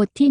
บทที่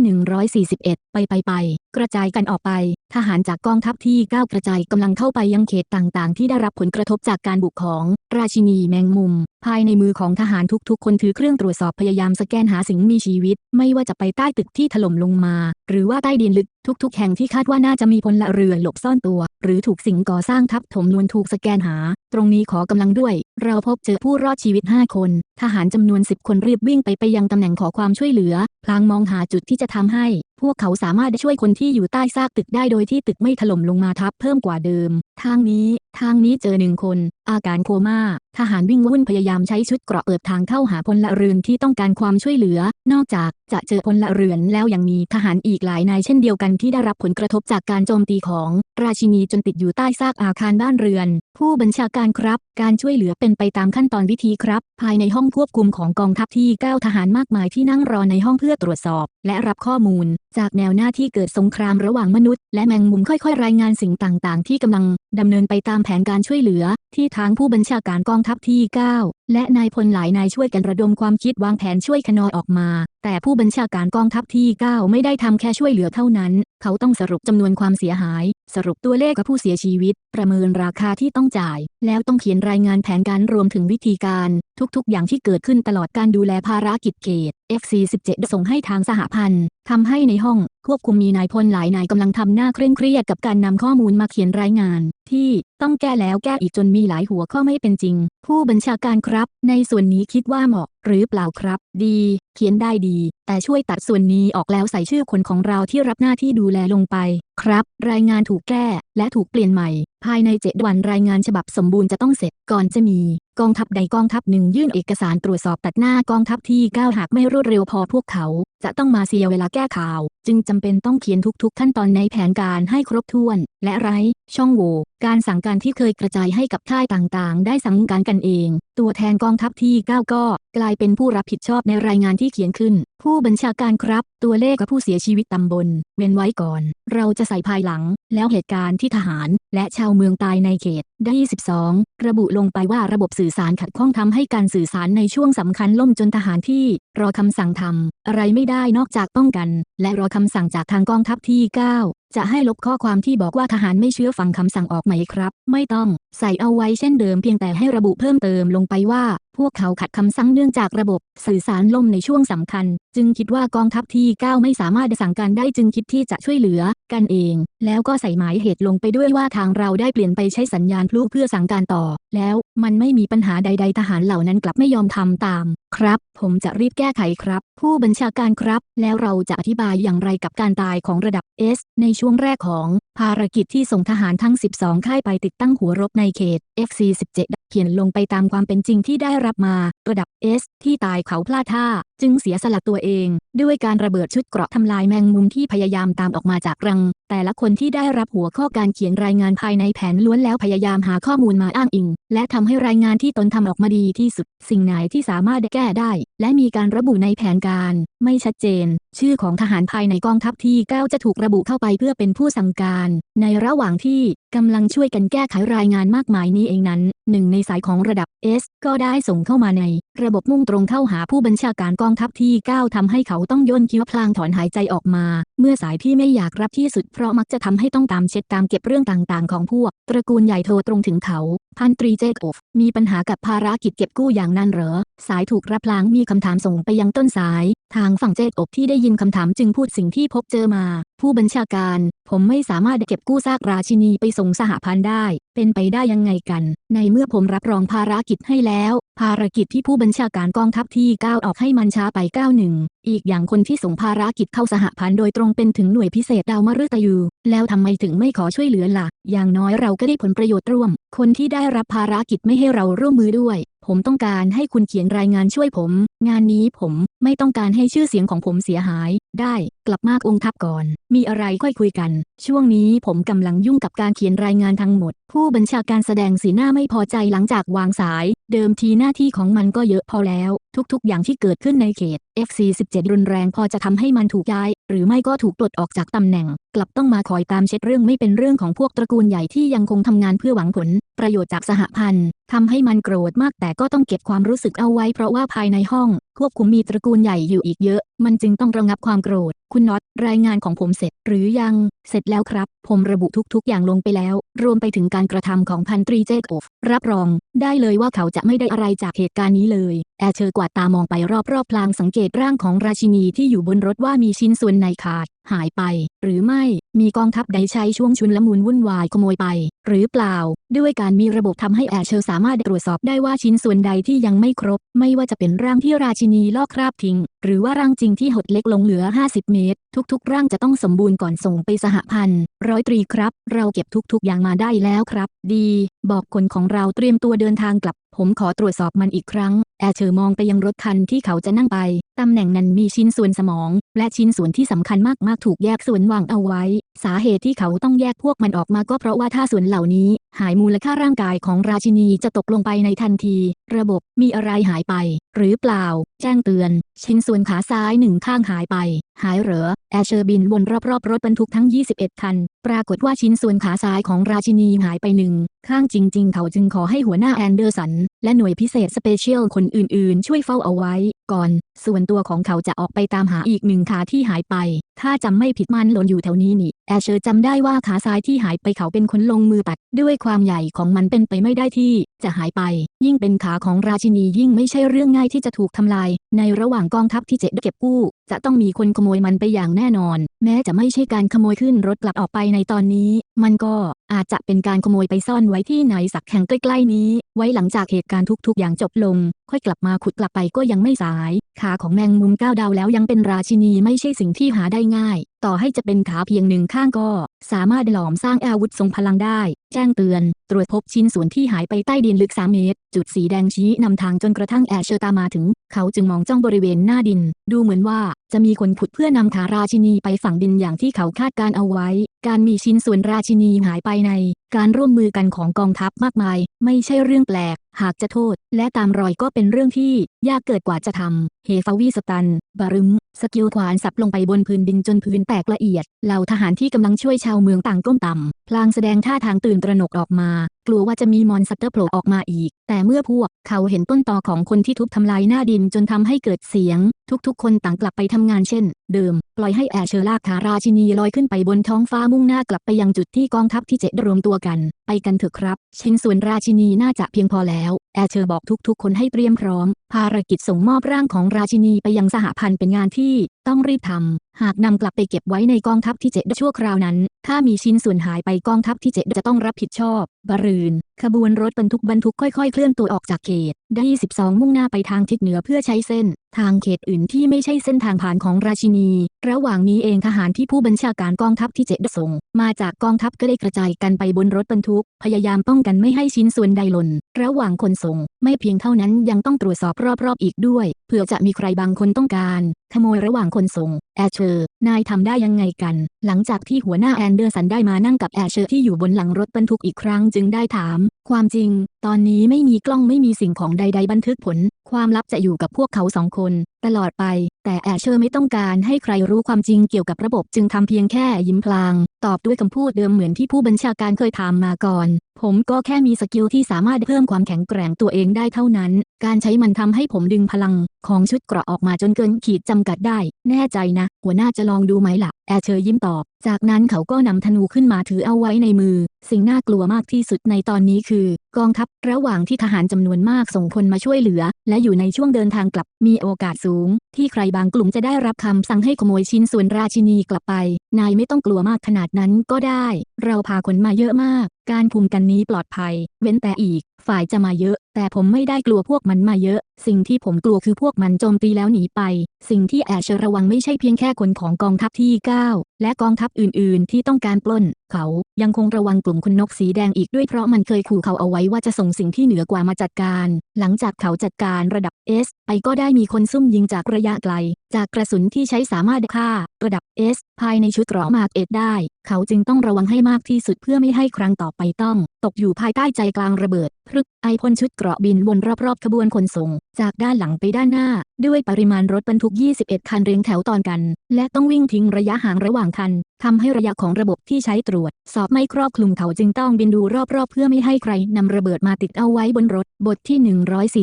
141 ไปไปไป กระจายกันออกไป ทหารจากกองทัพที่ 9 กระจายกำลังเข้าไปยังเขตต่างๆ ที่ได้รับผลกระทบจากการบุกของ ราชินีแมงมุมภายในมือของทหารทุกๆ คนถือเครื่องตรวจสอบพยายามสแกนหาสิ่งมีชีวิต ไม่ว่าจะไปใต้ตึกที่ถล่มลงมา หรือว่าใต้ดินลึกทุก ๆ แห่งที่คาดว่าน่าจะมีพลเรือนหลบซ่อนตัว หรือถูกสิ่งก่อสร้างทับถมนวนถูกสแกนหา ตรงนี้ขอกำลังด้วย เราพบเจอผู้รอดชีวิต 5 คน ทหารจำนวน 10 คนรีบวิ่งไปไปยังตำแหน่งขอความช่วยเหลือ พลางมองหาจุดที่จะทำให้ พวกเขาสามารถช่วยคนที่อยู่ใต้ซากตึกได้โดยที่ตึกไม่ถล่มลงมาทับเพิ่มกว่าเดิม ทางนี้ ทางนี้เจอหนึ่งคน อาการโคม่า ทหารวิ่งวุ่นพยายามใช้ชุดเกราะเปิดทางเข้าหาพลเรือนที่ต้องการความช่วยเหลือ นอกจากจะเจอพลเรือนแล้วยังมีทหารอีกหลายนายเช่นเดียวกันที่ได้รับผลกระทบจากการโจมตีของ ราชินีจนติดอยู่ใต้ซากอาคารบ้านเรือน ผู้บัญชาการครับ การช่วยเหลือเป็นไปตามขั้นตอนวิธีครับ ภายในห้องควบคุมของกองทัพที่ 9 ทหารมากมายที่นั่งรอในห้องเพื่อตรวจสอบ และรับข้อมูล จากแนวหน้าที่เกิดสงครามระหว่างมนุษย์ และแมงมุมค่อยๆ รายงานสิ่งต่าง ๆ ที่กำลังดำเนินไปตามแผนการช่วยเหลือ ที่ทางผู้บัญชาการกองทัพที่ 9 และนายพลหลายนายช่วยกันระดมความคิดวางแผนช่วยขนอยออกมา แต่ผู้บัญชาการกองทัพที่ 9 ไม่ได้ทำแค่ช่วยเหลือเท่านั้น เขาต้องสรุปจำนวนความเสียหาย สรุปตัวเลขกับผู้เสียชีวิต ประเมินราคาที่ต้องจ่าย แล้วต้องเขียนรายงานแผนการรวมถึงวิธีการ ทุกๆ อย่างที่เกิดขึ้นตลอดการดูแลภารกิจเขต FC17 ส่งให้ทางสหพันธ์ทำให้ในห้อง ควบคุมมีนายพลหลายนายกำลังทำหน้าเคร่งเครียดกับการนำข้อมูลมาเขียนรายงาน ที่ต้องแก้แล้วแก้อีกจนมีหลายหัวข้อไม่เป็นจริง ผู้บัญชาการครับ ในส่วนนี้คิดว่าเหมาะ หรือเปล่าครับ ดี เขียนได้ดี แต่ช่วยตัดส่วนนี้ออกแล้วใส่ชื่อคนของเราที่รับหน้าที่ดูแลลงไป ครับ รายงานถูกแก้ และถูกเปลี่ยนใหม่ ภายในเจ็ดวันรายงานฉบับสมบูรณ์จะต้องเสร็จก่อนจะมี กองทัพใดกองทัพหนึ่งยื่นเอกสารตรวจสอบตัดหน้ากองทัพที่ก้าวหากไม่รวดเร็วพอพวกเขา จะต้องมาเสียเวลาแก้ข่าว จึงจำเป็นต้องเขียนทุกๆ ขั้นตอนในแผนการให้ครบถ้วน และไร้ช่องโหว่ การสั่งการที่เคยกระจายให้กับค่ายต่างๆ ได้สั่งการกันเอง ตัวแทนกองทัพที่ 9 ก็ กลายเป็นผู้รับผิดชอบในรายงานที่เขียนขึ้น ผู้บัญชาการครับ ตัวเลขกับผู้เสียชีวิตตำบล เว้นไว้ก่อน เราจะใส่ภายหลัง แล้วเหตุการณ์ที่ทหาร และชาวเมืองตายในเขตได้12ระบุลงไปว่าระบบสื่อสารขัดข้องทำให้การสื่อสารในช่วงสำคัญล่มจนทหารที่ รอคำสั่งทำอะไรไม่ได้นอกจากป้องกัน และรอคำสั่งจากทางกองทัพที่ 9 จะให้ลบข้อความที่บอกว่าทหารไม่เชื่อฟังคำสั่งออกไหมครับ ไม่ต้อง ใส่เอาไว้เช่นเดิมเพียงแต่ให้ระบุเพิ่มเติมลงไปว่า พวกเขาขัดคำสั่งเนื่องจากระบบ สื่อสารล่มในช่วงสำคัญ จึงคิดว่ากองทัพที่ 9 ไม่สามารถสั่งการได้จึงคิดที่จะช่วยเหลือ กันเอง แล้วก็ใส่หมายเหตุลงไปด้วยว่าทางเราได้เปลี่ยนไปใช้สัญญาณพลุเพื่อสั่งการต่อ แล้วมันไม่มีปัญหาใด ๆ ทหารเหล่านั้นกลับไม่ยอมทำตาม ครับ ผมจะรีบแก้ไขครับ ผู้บัญชาการครับ แล้วเราจะอธิบายอย่างไรกับการตายของระดับ S ในช่วงแรกของภารกิจที่ส่งทหารทั้ง 12 ค่ายไปติดตั้งหัวรบในเขต FC17 เขียนลงไปตามความเป็นจริงที่ได้รับมา ระดับ S ที่ตายเขาพลาดท่า จึงเสียสละตัวเอง ด้วยการระเบิดชุดเกราะทำลายแมงมุมที่พยายามตามออกมาจากรัง แต่ละคนที่ได้รับหัวข้อการเขียนรายงานภายในแผนล้วนแล้วพยายามหาข้อมูลมาอ้างอิง และทำให้รายงานที่ตนทำออกมาดีที่สุด สิ่งไหนที่สามารถแก้ได้ และมีการระบุในแผนการ ไม่ชัดเจน ชื่อของทหารภายในกองทัพที่ 9 จะถูกระบุเข้าไปเพื่อเป็นผู้สั่งการ ในระหว่างที่กำลังช่วยกันแก้ไขรายงานมากมายนี้เองนั้นหนึ่งในสายของระดับ S ก็ได้ส่งเข้ามาใน ระบบมุ่งตรงเข้าหาผู้บัญชาการกองทัพที่ 9ทำให้เขาต้องย่นคิ้วพลางถอนหายใจออกมา เมื่อสายที่ไม่อยากรับที่สุดเพราะมักจะทำให้ต้องตามเช็ดตามเก็บเรื่องต่างๆ ของพวก ตระกูลใหญ่โทรตรงถึงเขาพันตรีเจคอฟมีปัญหากับภารกิจเก็บกู้อย่างนั้นเหรอ สายถูกรับพลางมีคำถามส่งไปยังต้นสาย ทางฝั่งเจคอฟที่ได้ยินคำถามจึงพูดสิ่งที่พบเจอมา ผู้บัญชาการ ผมไม่สามารถเก็บกู้ซากราชินีไปส่งสหพันธ์ได้ เป็นไปได้ยังไงกัน ในเมื่อผมรับรองภารกิจให้แล้ว ภารกิจที่ผู้บัญชาการกองทัพที่9ออกให้มันช้าไป91อีกอย่างคนที่ส่งภารกิจเข้าสหพันธ์โดยตรงเป็นถึงหน่วยพิเศษดาวมฤตยู แล้วทำไมถึงไม่ขอช่วยเหลือล่ะ อย่างน้อยเราก็ได้ผลประโยชน์ร่วม คนที่ได้รับภารกิจไม่ให้เราร่วมมือด้วย ผมต้องการให้คุณเขียนรายงานช่วยผม งานนี้ผมไม่ต้องการให้ชื่อเสียงของผมเสียหาย ได้กลับมากองทัพก่อน มีอะไรค่อยคุยกัน ช่วงนี้ผมกำลังยุ่งกับการเขียนรายงานทั้งหมด ผู้บัญชาการแสดงสีหน้าไม่พอใจหลังจากวางสาย เดิมทีหน้าที่ของมันก็เยอะพอแล้ว ทุกๆ อย่างที่เกิดขึ้นในเขต FC17 รุนแรงพอจะทำให้มันถูกย้าย หรือไม่ก็ถูกปลดออกจากตำแหน่ง กลับต้องมาคอยตามเช็ดเรื่องไม่เป็นเรื่องของพวกตระกูลใหญ่ที่ยังคงทำงานเพื่อหวังผล ประโยชน์จากสหพันธ์ทำให้มันโกรธมากแต่ก็ต้องเก็บความรู้สึกเอาไว้เพราะว่าภายในห้อง ควบคุมมีตระกูลใหญ่อยู่อีกเยอะ มันจึงต้องระงับความโกรธ คุณน็อตรายงานของผมเสร็จหรือยัง เสร็จแล้วครับ ผมระบุทุกๆ อย่างลงไปแล้ว รวมไปถึงการกระทำของพันตรีเจคอฟรับรอง ได้เลยว่าเขาจะไม่ได้อะไรจากเหตุการณ์นี้เลย แอเชอร์กวาดตามองไปรอบๆพลางสังเกตร่างของราชินีที่อยู่บนรถว่ามีชิ้นส่วนในขาด หายไป หรือไม่มีกองทัพใดใช้ช่วงชุนละมุนวุ่นวายขโมยไป หรือเปล่า ด้วยการมีระบบทำให้แอร์เชอร์สามารถตรวจสอบได้ว่าชิ้นส่วนใดที่ยังไม่ครบ ไม่ว่าจะเป็นร่างที่ราชินีลอกคราบทิ้ง หรือว่าร่างจริงที่หดเล็กลงเหลือ 50 เมตร ทุกๆ ร่างจะต้องสมบูรณ์ก่อนส่งไปสหพันธ์ร้อยตรีครับ เราเก็บทุกๆ อย่างมาได้แล้วครับ ดี บอกคนของเราเตรียมตัวเดินทางกลับ ผมขอตรวจสอบมันอีกครั้ง แอเชอร์มองไปยังรถคันที่เขาจะนั่งไป ตำแหน่งนั้นมีชิ้นส่วนสมอง และชิ้นส่วนที่สำคัญมากๆถูกแยกส่วนวางเอาไว้ สาเหตุที่เขาต้องแยกพวกมันออกมาก็เพราะว่าถ้าส่วนเหล่านี้ หายมูลค่าร่างกายของราชินีจะตกลงไปในทันที ระบบมีอะไรหายไป หรือเปล่า แจ้งเตือน ชิ้นส่วนขาซ้ายหนึ่งข้างหายไป หายเหรอ แอเชอร์บินวนรอบๆรถบรรทุกทั้ง 21 คัน ปรากฏว่าชิ้นส่วนขาซ้ายของราชินีหายไปหนึ่ง ข้างจริงๆ เขาจึงขอให้หัวหน้าแอนเดอร์สัน และหน่วยพิเศษสเปเชียลคนอื่นๆ ช่วยเฝ้าเอาไว้ ก่อน ส่วนตัวของเขาจะออกไปตามหาอีกหนึ่งขาที่หายไป ถ้าจำไม่ผิดมันหล่นอยู่แถวนี้นี่ แอเชอร์จำได้ว่าขาซ้ายที่หายไปเขาเป็นคนลงมือตัด ด้วยความใหญ่ของมันเป็นไปไม่ได้ที่ จะหายไป ยิ่งเป็นขาของราชินียิ่งไม่ใช่เรื่องง่ายที่จะถูกทำลาย ในระหว่างกองทัพที่เจ็ดเก็บกู้ จะต้องมีคนขโมยมันไปอย่างแน่นอน แม้จะไม่ใช่การขโมยขึ้นรถกลับออกไปในตอนนี้ มันก็อาจจะเป็นการขโมยไปซ่อนไว้ที่ไหนสักแห่งใกล้ๆนี้ ไว้หลังจากเหตุการณ์ทุกๆ อย่างจบลง ค่อยกลับมาขุดกลับไปก็ยังไม่สาย ขาของแมงมุมก้าวดาวแล้วยังเป็นราชินีไม่ใช่สิ่งที่หาได้ง่าย ต่อให้จะเป็นขาเพียงหนึ่งข้างก็ สามารถหลอมสร้างอาวุธทรงพลังได้ แจ้งเตือน ตรวจพบชิ้นส่วนที่หายไปใต้ดินลึก 3 เมตร จุดสีแดงชี้นำทางจนกระทั่งแอร์เชอร์ตามาถึง เขาจึงมองจ้องบริเวณหน้าดิน ดูเหมือนว่าจะมีคนขุดเพื่อนำขาราชินีไปฝังดินอย่างที่เขาคาดการเอาไว้ การมีชิ้นส่วนราชินีหายไปใน การร่วมมือกันของกองทัพมากมาย ไม่ใช่เรื่องแปลก หากจะโทษ และตามรอยก็เป็นเรื่องที่ ยากเกิดกว่าจะทำเฮฟาวีสตัน บารึม สกิลขวานสับลงไปบนพื้นดินจนพื้นแตกละเอียด เหล่าทหารที่กำลังช่วยชาวเมืองต่างก้มต่ำพลางแสดงท่าทางตื่นตระหนกออกมา กลัวว่าจะมีมอนสเตอร์โผล่ออกมาอีก แต่เมื่อพวก เขาเห็นต้นตอของคนที่ทุบทำลายหน้าดินจนทำให้เกิดเสียง ทุกๆ คนต่างกลับไปทำงานเช่น เดิม ปล่อยให้แอร์เชอร์ลากขาราชินีลอยขึ้นไปบนท้องฟ้ามุ่งหน้ากลับไปยังจุดที่กองทัพที่เจ็ดรวมตัวกัน ไปกันเถอะครับ ชิ้นส่วนราชินีน่าจะเพียงพอแล้ว แอเชอร์บอกทุกๆ คนให้เตรียมพร้อม ภารกิจส่งมอบร่างของราชินีไปยังสหพันธ์เป็นงานที่ต้องรีบทำ หากนำกลับไปเก็บไว้ในกองทัพที่เจ็ดชั่วคราวนั้น ถ้ามีชิ้นส่วนหายไปกองทัพที่เจ็ดจะต้องรับผิดชอบบรืน ขบวนรถบรรทุกบรรทุกค่อยๆ เคลื่อนตัวออกจากเขตได้12มุ่งหน้าไปทางทิศเหนือเพื่อใช้เส้น ทางเขตอื่นที่ไม่ใช่เส้นทางผ่านของราชินี ระหว่างนี้เองทหารที่ผู้บัญชาการกองทัพที่เจ็ดส่ง มาจากกองทัพก็ได้กระจายกันไปบนรถบรรทุก พยายามป้องกันไม่ให้ชิ้นส่วนใดหล่น ระหว่างคนส่ง ไม่เพียงเท่านั้นยังต้องตรวจสอบรอบๆอีกด้วย เผื่อจะมีใครบางคนต้องการ ขโมยระหว่างคนส่ง แอเชอร์ นายทำได้ยังไงกัน หลังจากที่หัวหน้าแอนเดอร์สันได้มานั่งกับแอเชอร์ที่อยู่บนหลังรถบรรทุกอีกครั้งจึงได้ถาม ความจริง ตอนนี้ไม่มีกล้องไม่มีสิ่งของใด ๆ บันทึกผล ความลับจะอยู่กับพวกเขาสองคน ตลอดไป แต่แอเชอร์ไม่ต้องการให้ใครรู้ความจริงเกี่ยวกับระบบจึงทำเพียงแค่ยิ้มพลาง ตอบด้วยคำพูดเดิมเหมือนที่ผู้บัญชาการเคยถามมาก่อน ผมก็แค่มีสกิลที่สามารถเพิ่มความแข็งแกร่งตัวเองได้เท่านั้น การใช้มันทำให้ผมดึงพลังของชุดเกราะออกมาจนเกินขีดจำกัดได้ แน่ใจนะ หัวหน้าจะลองดูไหมล่ะ แอเชอร์ยิ้มตอบ จากนั้นเขาก็นำธนูขึ้นมาถือเอาไว้ในมือ สิ่งน่ากลัวมากที่สุดในตอนนี้คือ กองทัพระหว่างที่ทหารจำนวนมากส่งคนมาช่วยเหลือ และอยู่ในช่วงเดินทางกลับ มีโอกาสสูง ที่ใครบางกลุ่มจะได้รับคำสั่งให้ขโมยชิ้นส่วนราชินีกลับไป นายไม่ต้องกลัวมากขนาดนั้นก็ได้ เราพาคนมาเยอะมาก การคุมกันนี้ปลอดภัย เว้นแต่อีก ฝ่ายจะมาเยอะ แต่ผมไม่ได้กลัวพวกมันมาเยอะ สิ่งที่ผมกลัวคือพวกมันโจมตีแล้วหนีไป สิ่งที่แอชเชระวังไม่ใช่เพียงแค่คนของกองทัพที่ 9 และกองทัพอื่น ๆ ที่ต้องการปล้น เขายังคงระวังกลุ่มคนนกสีแดงอีกด้วยเพราะมันเคยขู่เขาเอาไว้ว่าจะส่งสิ่งที่เหนือกว่ามาจัดการ หลังจากเขาจัดการระดับ S ไปก็ได้มีคนซุ่มยิงจากระยะไกล จากกระสุนที่ใช้สามารถฆ่า ระดับ S ภายในชุดเกราะมากเอ็ดได้ เขาจึงต้องระวังให้มากที่สุดเพื่อไม่ให้ครั้งต่อไปต้อง ตกอยู่ภายใต้ใจกลางระเบิด พรึกไอพ่นชุดเกราะบินวนรอบๆขบวนขนส่ง จากด้านหลังไปด้านหน้า ด้วยปริมาณรถบรรทุก 21 คันเรียงแถวตอนกัน และต้องวิ่งทิ้งระยะห่างระหว่างคันทำให้ระยะของระบบที่ใช้ตรวจ สอบไม่ครอบคลุมเขาจึงต้องบินดูรอบๆ เพื่อไม่ให้ใครนำระเบิดมาติดเอาไว้บนรถ บทที่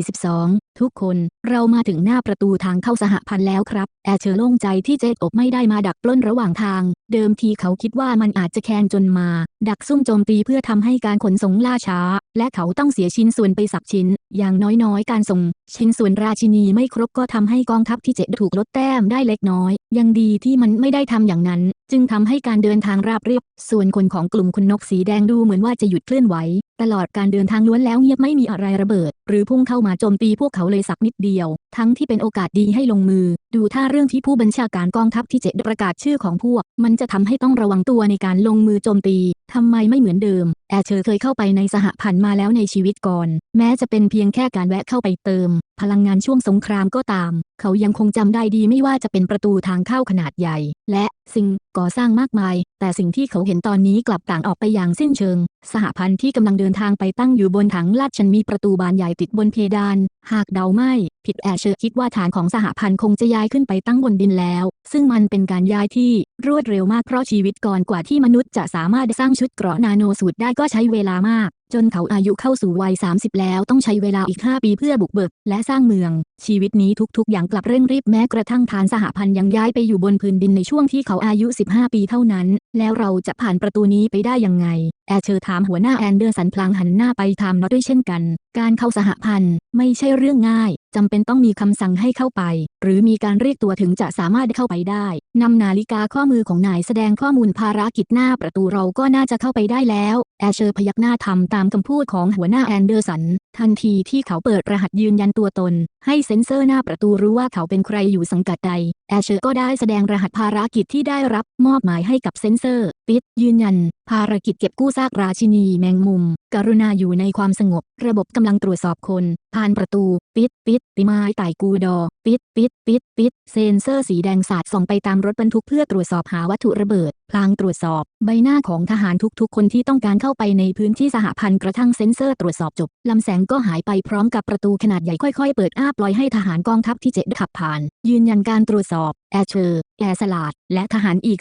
142 ทุกคน เรามาถึงหน้าประตูทางเข้าสหพันธ์แล้วครับ แอเชอร์โล่งใจที่เจดอบไม่ได้มาดักปล้นระหว่างทาง เดิมทีเขาคิดว่ามันอาจจะแคนจนมา ดักซุ่มโจมตีเพื่อทำให้การขนส่งล่าช้า และเขาต้องเสียชิ้นส่วนไปสักชิ้น อย่างน้อยๆ การส่ง ชิ้นส่วนราชินีไม่ครบก็ทำให้กองทัพที่เจ็ดถูกลดแต้มได้เล็กน้อย ยังดีที่มันไม่ได้ทำอย่างนั้น จึงทำให้การเดินทางราบเรียบ ส่วนคนของกลุ่มคุณนกสีแดงดูเหมือนว่าจะหยุดเคลื่อนไหว ตลอดการเดินทางล้วนแล้วเงียบไม่มีอะไรระเบิด หรือพุ่งเข้ามาโจมตีพวกเขาเลยสักนิดเดียว ทั้งที่เป็นโอกาสดีให้ลงมือ ดูท่าเรื่องที่ผู้บัญชาการกองทัพที่เจ็ดประกาศชื่อของพวก มันจะทำให้ต้องระวังตัวในการลงมือโจมตีทำไมไม่เหมือนเดิมแอร์เชอร์เคยเข้าไปในสหพันธ์มาแล้วในชีวิตก่อน แม้จะเป็นเพียงแค่การแวะเข้าไปเติม พลังงานช่วงสงครามก็ตาม เขายังคงจำได้ดีไม่ว่าจะเป็นประตูทางเข้าขนาดใหญ่ และสิ่งก่อสร้างมากมาย แต่สิ่งที่เขาเห็นตอนนี้กลับต่างออกไปอย่างสิ้นเชิง สหพันธ์ที่กำลังเดินทางไปตั้งอยู่บนถังลาดชันมีประตูบานใหญ่ติดบนเพดาน หากเดาไม่ ผิดแอร์เชอร์คิดว่าฐานของสหพันธ์คงจะย้ายขึ้นไปตั้งบนดินแล้ว ซึ่งมันเป็นการย้ายที่รวดเร็วมากเพราะชีวิตก่อนกว่าที่มนุษย์จะสามารถสร้างชุดเกราะนาโนสูตรได้ก็ใช้เวลามาก จนเขาอายุเข้าสู่วัย 30 แล้วต้องใช้เวลาอีก 5 ปีเพื่อบุกเบิก และสร้างเมือง ชีวิตนี้ทุกๆ อย่างกลับเร่งรีบแม้กระทั่งฐานสหพันธ์ยังย้ายไปอยู่บนพื้นดินในช่วงที่เขาอายุ 15 ปีเท่านั้น แล้วเราจะผ่านประตูนี้ไปได้ยังไง แอเชอร์ถามหัวหน้าแอนเดอร์สันพลางหันหน้าไปถามน็อตด้วยเช่นกัน การเข้าสหพันธ์ไม่ใช่เรื่องง่ายจำเป็นต้องมีคำสั่งให้เข้าไป หรือมีการเรียกตัวถึงจะสามารถเข้าไปได้นำนาฬิกาข้อมือของนายแสดงข้อมูลภารกิจหน้าประตูเราก็น่าจะเข้าไปได้แล้ว แอเชอร์พยักหน้าทำตามคำพูดของหัวหน้าแอนเดอร์สัน ทันทีที่เขาเปิดรหัสยืนยันตัวตน ให้เซ็นเซอร์หน้าประตูรู้ว่าเขาเป็นใครอยู่สังกัดใด แอร์เชอร์ก็ได้แสดงรหัสภารกิจที่ได้รับมอบหมายให้กับเซ็นเซอร์ ปิด ยืนยัน ภารกิจเก็บกู้ซากราชินีแมงมุม กรุณาอยู่ในความสงบ ระบบกำลังตรวจสอบคน ผ่านประตู ปิด ปิดติไม้ไต่กูดอ ปิด ปิด ปิด ปิด เซนเซอร์สีแดงสาดส่องไปตามรถบรรทุกเพื่อตรวจสอบหาวัตถุระเบิด พลางตรวจสอบ ใบหน้าของทหารทุกๆ คนที่ต้องการเข้าไปในพื้นที่สหพันธ์กระทั่งเซ็นเซอร์ตรวจสอบจบลำแสงก็หายไปพร้อมกับประตูขนาดใหญ่ค่อยๆ เปิดอ้าปล่อยให้ทหารกองทัพที่เจ็ดขับผ่าน ยืนยันการตรวจสอบ แอร์เชอร์ แอร์สลาด และทหารอีก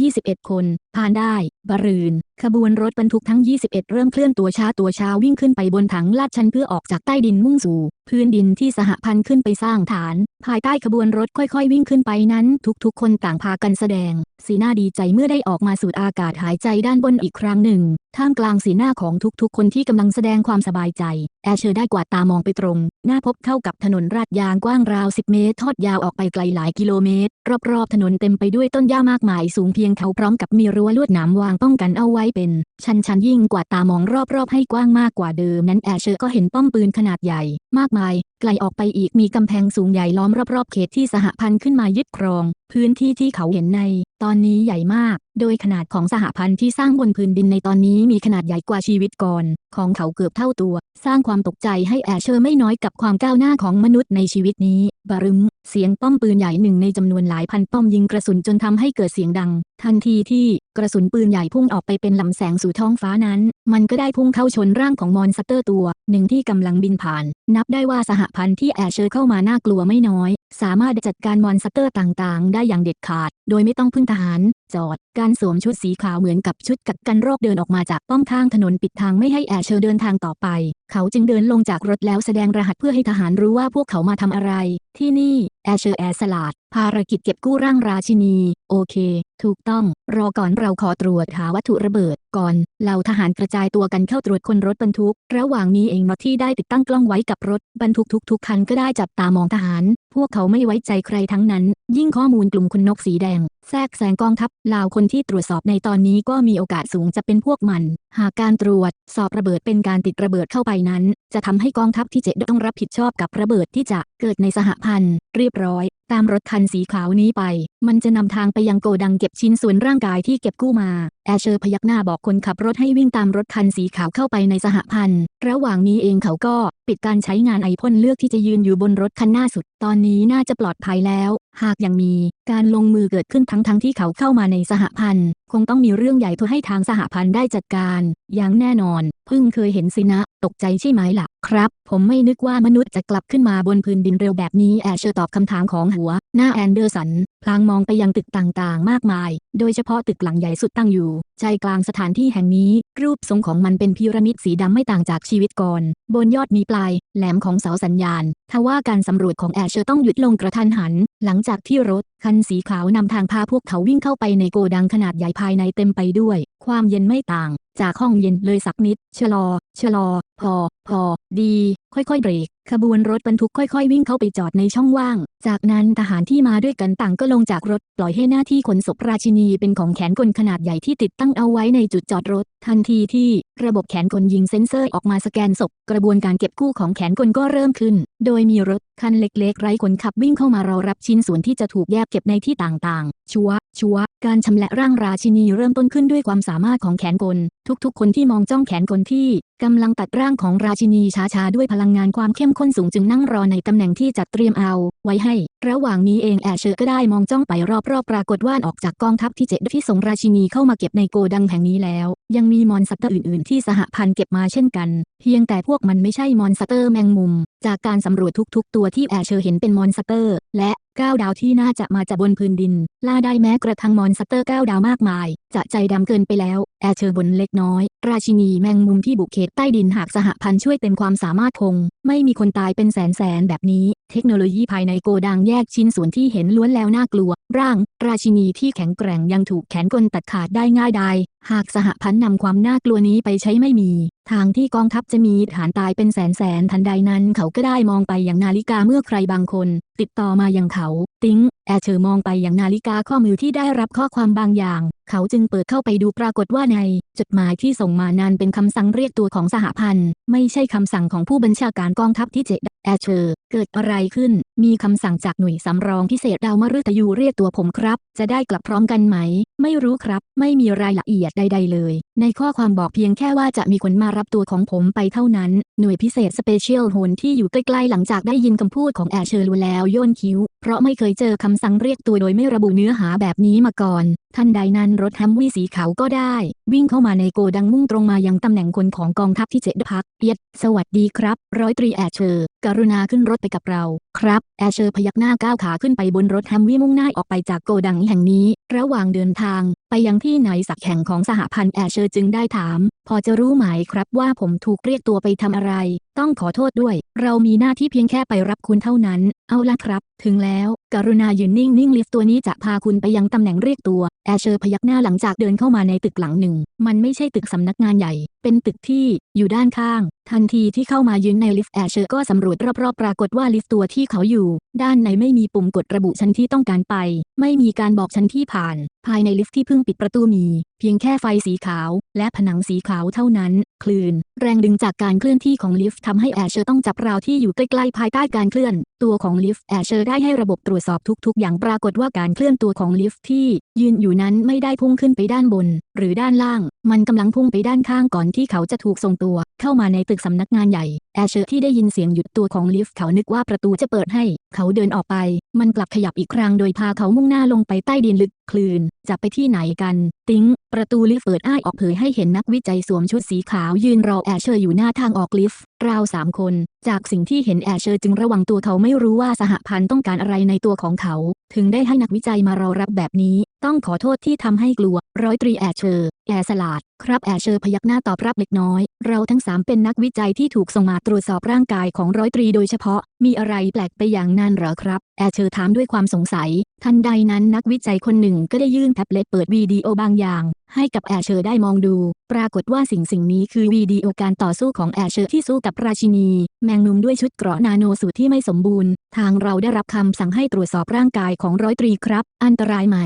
321 คน ผ่านได้บรืน ขบวนรถบรรทุกทั้ง 21 เริ่มเคลื่อนตัวช้าตัวช้าวิ่งขึ้นไปบนถังลาดชันเพื่อออกจากใต้ดินมุ่งสู่ พื้นดินที่สหพันธ์ขึ้นไปสร้างฐาน ภายใต้ขบวนรถค่อยๆ วิ่งขึ้นไปนั้น ทุกๆ คนต่างพากันแสดง สีหน้าดีใจเมื่อได้ออกมาสูดอากาศหายใจด้านบนอีกครั้งหนึ่ง ท่ามกลางสีหน้าของทุกๆ คนที่กำลังแสดงความสบายใจ แอเชอร์ได้กวาดตามองไปตรง หน้าพบเข้ากับถนนราดยางกว้างราว 10 เมตร ทอดยาวออกไปไกลหลายกิโลเมตร รอบๆ ถนนเต็มไปด้วยต้นหญ้ามากมายสูงเพียงเขาพร้อมกับมีรั้วลวดหนามวางป้องกันเอาไว้เป็น ชันชันๆยิ่งกว่าตามองรอบๆให้กว้างมากกว่าเดิมนั้นแอชเชอร์ก็เห็นป้อมปืนขนาดใหญ่ มากมาย ไกลออกไปอีกมีกำแพงสูงใหญ่ล้อมรอบๆเขตที่สหพันธ์ขึ้นมายึดครอง พื้นที่ที่เขาเห็นใน ตอนนี้ใหญ่มาก โดยขนาดของสหพันธ์ที่สร้างบนพื้นดินในตอนนี้มีขนาดใหญ่กว่าชีวิตก่อน ของเขาเกือบเท่าตัว สร้างความตกใจให้แอเชอร์ไม่น้อยกับความก้าวหน้าของมนุษย์ในชีวิตนี้บารึม เสียงป้อมปืนใหญ่หนึ่งในจำนวนหลายพันป้อมยิงกระสุนจนทำให้เกิดเสียงดัง ทันทีที่กระสุนปืนใหญ่พุ่งออกไปเป็นลำแสงสู่ท้องฟ้านั้น มันก็ได้พุ่งเข้าชนร่างของมอนสเตอร์ตัว หนึ่งที่กำลังบินผ่าน นับได้ว่าสหพันธ์ที่แอเชอร์เข้ามาน่ากลัวไม่น้อยสามารถจัดการมอนสเตอร์ต่างๆ ได้อย่างเด็ดขาด โดยไม่ต้องพึ่งทหาร จอด การสวมชุดสีขาวเหมือนกับชุดกักกันโรคเดินออกมาจากป้อมข้างถนนปิดทางไม่ให้แอร์เชอร์เดินทางต่อไป เขาจึงเดินลงจากรถแล้วแสดงรหัสเพื่อให้ทหารรู้ว่าพวกเขามาทำอะไร ที่นี่ แอเชอร์แอร์สลาด ภารกิจเก็บกู้ร่างราชินี โอเค ถูกต้อง รอก่อนเราขอตรวจหาวัตถุระเบิด ก่อน เหล่าทหารกระจายตัวกันเข้าตรวจคนรถบรรทุก ระหว่างนี้เองนอที่ได้ติดตั้งกล้องไว้กับรถบรรทุกทุกๆคันก็ได้จับตามองทหาร พวกเขาไม่ไว้ใจใครทั้งนั้น ยิ่งข้อมูลกลุ่มคุณนกสีแดง แทรกแซงกองทัพลาวคนที่ตรวจสอบในตอนนี้ก็มีโอกาสสูงจะเป็นพวกมันหากการตรวจสอบระเบิดเป็นการติดระเบิดเข้าไปนั้น จะทำให้กองทัพที่เจ็ดต้องรับผิดชอบกับระเบิดที่จะเกิดในสหพันธ์ เรียบร้อย ตามรถคันสีขาวนี้ไป มันจะนำทางไปยังโกดังเก็บชิ้นส่วนร่างกายที่เก็บกู้มา แอเชอร์พยักหน้าบอกคนขับรถให้วิ่งตามรถคันสีขาวเข้าไปในสหพันธ์ ระหว่างนี้เองเขาก็ปิดการใช้งานไอพ่นเลือกที่จะยืนอยู่บนรถคันหน้าสุด ตอนนี้น่าจะปลอดภัยแล้ว หากยังมีการลงมือเกิดขึ้นทั้งทั้งที่เขาเข้ามาในสหพันธ์ คงต้องมีเรื่องใหญ่เพื่อให้ทางสหพันธ์ได้จัดการ อย่างแน่นอน เพิ่งเคยเห็นสินะ ตกใจใช่ไหมล่ะ ครับ ผมไม่นึกว่ามนุษย์จะกลับขึ้นมาบนพื้นดินเร็วแบบนี้แอชเชอร์ตอบคำถามของหัว หน้าแอนเดอร์สัน พลางมองไปยังตึกต่างๆ มากมาย โดยเฉพาะตึกหลังใหญ่สุดตั้งอยู่ ใจกลางสถานที่แห่งนี้ รูปทรงของมันเป็นพีระมิดสีดำไม่ต่างจากชีวิตก่อน บนยอดมีปลาย แหลมของเสาสัญญาณ ทว่าการสำรวจของแอชเชอร์ต้องหยุดลงกระทันหัน หลังจากที่รถคันสีขาวนำทางพาพวกเขาวิ่งเข้าไปในโกดังขนาดใหญ่ภายในเต็มไปด้วย ความเย็นไม่ต่างจากห้องเย็นเลยสักนิด ชะลอ ชะลอ พอ พอ ดี ค่อยๆเบรก ขบวนรถบรรทุกค่อยๆ วิ่งเข้าไปจอดในช่องว่าง จากนั้นทหารที่มาด้วยกันต่างก็ลงจากรถ ปล่อยให้หน้าที่ขนศพราชินีเป็นของแขนกลขนาดใหญ่ที่ติดตั้งเอาไว้ในจุดจอดรถ ทันทีที่ระบบแขนกลยิงเซ็นเซอร์ออกมาสแกนศพ กระบวนการเก็บกู้ของแขนกลก็เริ่มขึ้น โดยมีรถคันเล็กๆ ไร้คนขับวิ่งเข้ามารอรับชิ้นส่วนที่จะถูกแยกเก็บในที่ต่างๆ ชัว ชัว การชำแหละร่างราชินีเริ่มต้นขึ้นด้วยความสามารถของแขนกล ทุกๆ คนที่มองจ้องแขนกลที่กำลังตัดร่างของราชินีช้าๆ ด้วยพลังงานความเข้มข้นสูงจึงนั่งรอในตำแหน่งที่จัดเตรียมเอา ไว้ให้ ระหว่างนี้เองแอชเชอร์ก็ได้มองจ้องไปรอบๆปรากฏว่าออกจากกองทัพที่เจ็ดที่ส่งราชินีเข้ามาเก็บในโกดังแห่งนี้แล้ว ยังมีมอนสเตอร์อื่นๆ ที่สหพันธ์เก็บมาเช่นกัน เพียงแต่พวกมันไม่ใช่มอนสเตอร์แมงมุม จากการสำรวจทุกๆ ตัวที่แอชเชอร์เห็นเป็นมอนสเตอร์ และ ก้าดาวที่น่าจะมาจากบนพื้นดิน ล่าได้แม้กระทั่งมอนสเตอร์ก้าดาวมากมาย จะใจดำเกินไปแล้ว แอเชอร์บนเล็กน้อย ราชินีแมงมุมที่บุกเขตใต้ดินหากสหพันธ์ช่วยเต็มความสามารถคง ไม่มีคนตายเป็นแสนแสนแบบนี้ เทคโนโลยีภายในโกดังแยกชิ้นส่วนที่เห็นล้วนแล้วน่ากลัว ร่าง ราชินีที่แข็งแกร่งยังถูกแขนกลตัดขาดได้ง่ายดายหากสหพันธ์นำความน่ากลัวนี้ไปใช้ไม่มี ทางที่กองทัพจะมีฐานตายเป็นแสนแสนทันใดนั้นเขาก็ได้มองไปอย่างนาฬิกาเมื่อใครบางคน ติดต่อมาอย่างเขา ติ้ง แอเชอร์มองไปอย่างนาฬิกาข้อมือที่ได้รับข้อความบางอย่าง เขาจึงเปิดเข้าไปดูปรากฏว่าใน จดหมายที่ส่งมานั้นเป็นคำสั่งเรียกตัวของสหพันธ์ ไม่ใช่คำสั่งของผู้บัญชาการกองทัพที่เจ็ด แอร์เชอร์ เกิดอะไรขึ้น มีคำสั่งจากหน่วยสำรองพิเศษดาวมฤตยูเรียกตัวผมครับ จะได้กลับพร้อมกันไหม ไม่รู้ครับ ไม่มีรายละเอียดใด ๆ เลย ในข้อความบอกเพียงแค่ว่าจะมีคนมารับตัวของผมไปเท่านั้น หน่วยพิเศษสเปเชียลโฮนที่อยู่ใกล้ๆหลังจากได้ยินคำพูดของแอร์เชอร์แล้วโยนคิ้ว เพราะไม่เคยเจอคำสั่งเรียกตัวโดยไม่ระบุเนื้อหาแบบนี้มาก่อนท่านใดนั้นรถแฮมวี่สีขาวก็ได้ วิ่งเข้ามาในโกดังมุ่งตรงมายังตำแหน่งคนของกองทัพที่เจ็ดพักเอียด สวัสดีครับ ร้อยตรีแอดเชอร์ กรุณาขึ้นรถไปกับเรา ครับแอเชอร์พยักหน้าก้าวขาขึ้นไปบนรถแฮมวี่มุ่งหน้าออกไปจากโกดังแห่งนี้ ระหว่างเดินทาง ไปยังที่ไหนสักแห่งของสหพันธ์แอเชอร์จึงได้ถาม พอจะรู้ไหมครับว่าผมถูกเรียกตัวไปทำอะไร ต้องขอโทษด้วย เรามีหน้าที่เพียงแค่ไปรับคุณเท่านั้น เอาละครับ ถึงแล้ว กรุณายืนนิ่งนิ่งลิฟต์ตัวนี้จะพาคุณไปยังตำแหน่งเรียกตัวแอเชอร์พยักหน้าหลังจากเดินเข้ามาในตึกหลังหนึ่ง มันไม่ใช่ตึกสำนักงานใหญ่ เป็นตึกที่อยู่ด้านข้าง ทันทีที่เข้ามายืนในลิฟต์แอร์เชอร์ก็สำรวจรอบๆ ปรากฏว่าลิฟต์ตัวที่เขาอยู่ ด้านในไม่มีปุ่มกดระบุชั้นที่ต้องการไป ไม่มีการบอกชั้นที่ผ่าน ภายในลิฟต์ที่เพิ่งปิดประตูมี เพียงแค่ไฟสีขาว และผนังสีขาวเท่านั้น คลื่น แรงดึงจากการเคลื่อนที่ของลิฟต์ทำให้แอร์เชอร์ต้องจับราวที่อยู่ใกล้ๆภายใต้การเคลื่อน ตัวของลิฟต์แอร์เชอร์ได้ให้ระบบตรวจสอบทุกๆ อย่างปรากฏว่าการเคลื่อนตัวของลิฟต์ที่ ยืนอยู่นั้นไม่ได้พุ่งขึ้นไปด้านบน หรือด้านล่าง มันกำลังพุ่งไปด้านข้างก่อนที่เขาจะถูกส่งตัวเข้ามาในตึกสำนักงานใหญ่ แอร์เชอร์ที่ได้ยินเสียงหยุดตัวของลิฟต์เขานึกว่าประตูจะเปิดให้ เขาเดินออกไป มันกลับขยับอีกครั้งโดยพาเขามุ่งหน้าลงไปใต้ดินลึก คลื่น จะไปที่ไหนกัน ติ้ง ประตูลิฟต์เปิดอ้ายออกเผยให้เห็นนักวิจัยสวมชุดสีขาวยืนรอแอร์เชอร์อยู่หน้าทางออกลิฟต์ราวสามคน จากสิ่งที่เห็นแอร์เชอร์จึงระวังตัวเขาไม่รู้ว่าสหพันธ์ต้องการอะไรในตัวของเขา ถึงได้ให้นักวิจัยมารอรับแบบนี้ ต้องขอโทษที่ทำให้กลัว ร้อยตรีแอร์เชอร์ แอสลาด ครับแอร์เชอร์พยักหน้าตอบรับเล็กน้อย เราทั้งสามเป็นนักวิจัยที่ถูกส่งมาตรวจสอบร่างกายของร้อยตรีโดยเฉพาะ มีอะไรแปลกไปอย่างนั้นหรอครับ แอร์เชอร์ถามด้วยความสงสัย ทันใดนั้นนักวิจัยคนหนึ่งก็ได้ยื่นแท็บเล็ตเปิดวิดีโอบางอย่าง ให้กับแอร์เชอร์ได้มองดู ปรากฏว่าสิ่งสิ่งนี้คือวิดีโอการต่อสู้ของแอร์เชอร์ที่สู้กับราชินี แมงมุมด้วยชุดเกราะนาโนสูตรที่ไม่สมบูรณ์ ทางเราได้รับคำสั่งให้ตรวจสอบร่างกายของร้อยตรีครับ อันตรายไหม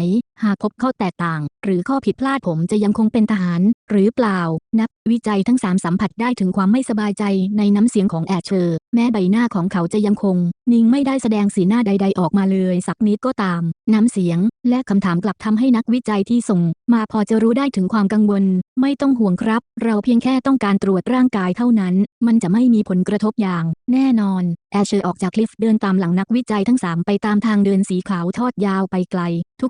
หากพบข้อแตกต่าง หรือข้อผิดพลาดผมจะยังคงเป็นทหาร หรือเปล่า นักวิจัยทั้งสามสัมผัสได้ถึงความไม่สบายใจในน้ำเสียงของแอร์เชอร์ แม้ใบหน้าของเขาจะยังคง นิ่งไม่ได้แสดงสีหน้าใด ๆ ออกมาเลยสักนิดก็ตาม น้ำเสียง และคำถามกลับทำให้นักวิจัยที่ส่ง มาพอจะรู้ได้ถึงความกังวล ไม่ต้องห่วงครับ เราเพียงแค่ต้องการตรวจร่างกายเท่านั้น มันจะไม่มีผลกระทบอย่าง แน่นอน แอชเชอร์ออกจากคลิฟเดินตามหลังนักวิจัยทั้งสามไปตามทางเดินสีขาวทอดยาวไปไกล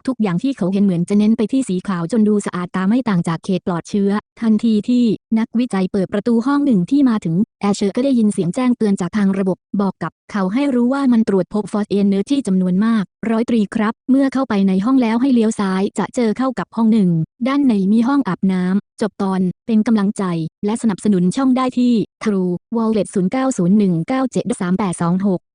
ทุกๆ อย่างที่เขาเห็นเหมือนจะเน้นไปที่สีขาวจนดูสะอาดตาไม่ต่างจากเขตปลอดเชื้อ ทันทีที่นักวิจัยเปิดประตูห้องหนึ่งที่มาถึง แอชเชอร์ก็ได้ยินเสียงแจ้งเตือนจากทางระบบ บอกกับเขาให้รู้ว่ามันตรวจพบฟอสเอนเนอร์ที่จำนวนมาก ร้อยตรีครับ เมื่อเข้าไปในห้องแล้วให้เลี้ยวซ้ายจะเจอเข้ากับห้องหนึ่ง ด้านในมีห้องอาบน้ำ จบตอนเป็นกำลังใจและสนับสนุนช่องได้ที่ True Wallet 0901973826